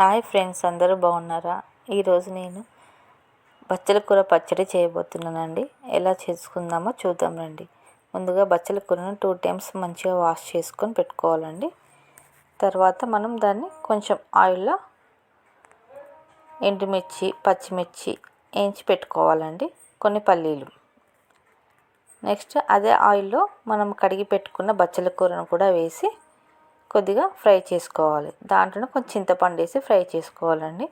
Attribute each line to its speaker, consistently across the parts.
Speaker 1: Hi friends అందరూ బాగున్నారా? ఈరోజు నేను బచ్చల కూర పచ్చడి చేయబోతున్నానండి. ఎలా చేసుకుందామో చూద్దాం రండి. ముందుగా బచ్చల కూరను టూ టైమ్స్ మంచిగా వాష్ చేసుకొని పెట్టుకోవాలండి. తర్వాత మనం దాన్ని కొంచెం ఆయిల్లో ఎండుమిర్చి పచ్చిమిర్చి వేయించి పెట్టుకోవాలండి. కొన్ని పల్లీలు. నెక్స్ట్ అదే ఆయిల్లో మనం కడిగి పెట్టుకున్న బచ్చల కూరను కూడా వేసి కొద్దిగా ఫ్రై చేసుకోవాలి. దాంట్లో కొంచెం చింతపండు వేసి ఫ్రై చేసుకోవాలండి.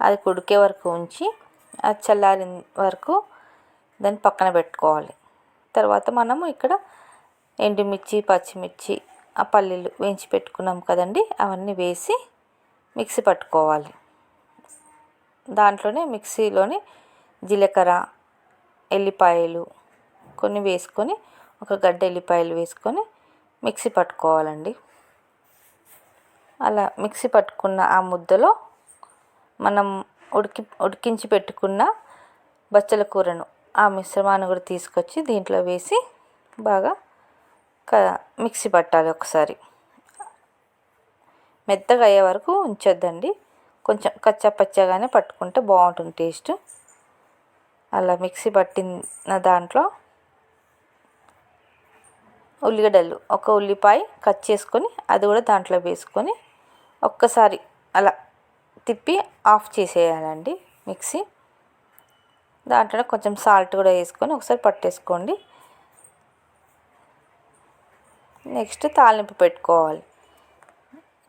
Speaker 1: అది ఉడికే వరకు ఉంచి అది చల్లారిన వరకు దాన్ని పక్కన పెట్టుకోవాలి. తర్వాత మనము ఇక్కడ ఎండుమిర్చి పచ్చిమిర్చి ఆ పల్లీలు వేయించి పెట్టుకున్నాం కదండి అవన్నీ వేసి మిక్సీ పట్టుకోవాలి. దాంట్లోనే మిక్సీలోని జీలకర్ర ఎల్లిపాయలు కొన్ని వేసుకొని ఒక గడ్డ ఎల్లిపాయలు వేసుకొని మిక్సీ పట్టుకోవాలండి. అలా మిక్సీ పట్టుకున్న ఆ ముద్దలో మనం ఉడికి ఉడికించి పెట్టుకున్న బచ్చల కూరను ఆ మిశ్రమాన్ని కూడా తీసుకొచ్చి దీంట్లో వేసి బాగా క మిక్సీ పట్టాలి ఒకసారి. మెత్తగా అయ్యే వరకు ఉంచొద్దండి. కొంచెం కచ్చా పచ్చగానే పట్టుకుంటే బాగుంటుంది టేస్ట్. అలా మిక్సీ పట్టిన దాంట్లో ఉల్లిగడ్డలు ఒక ఉల్లిపాయ కట్ చేసుకొని అది కూడా దాంట్లో వేసుకొని ఒక్కసారి అలా తిప్పి ఆఫ్ చేసేయాలండి మిక్సీ. దాంట్లో కొంచెం సాల్ట్ కూడా వేసుకొని ఒకసారి పట్టేసుకోండి. నెక్స్ట్ తాలింపు పెట్టుకోవాలి.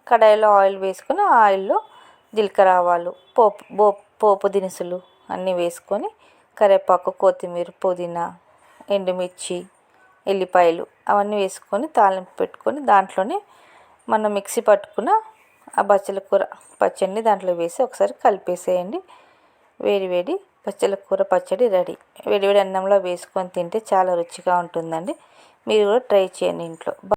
Speaker 1: కడాయిలో ఆయిల్ వేసుకొని ఆయిల్లో జీలకర్ర ఆవాలు పోపు పోపు దినుసులు అన్నీ వేసుకొని కరివేపాకు కొత్తిమీర పుదీనా ఎండుమిర్చి ఎల్లిపాయలు అవన్నీ వేసుకొని తాలింపు పెట్టుకొని దాంట్లోనే మనం మిక్సీ పట్టుకున్న ఆ బచ్చల కూర పచ్చడిని దాంట్లో వేసి ఒకసారి కలిపేసేయండి. వేడి వేడి బచ్చల కూర పచ్చడి రెడీ. వేడి వేడి అన్నంలో వేసుకొని తింటే చాలా రుచిగా ఉంటుందండి. మీరు కూడా ట్రై చేయండి ఇంట్లో.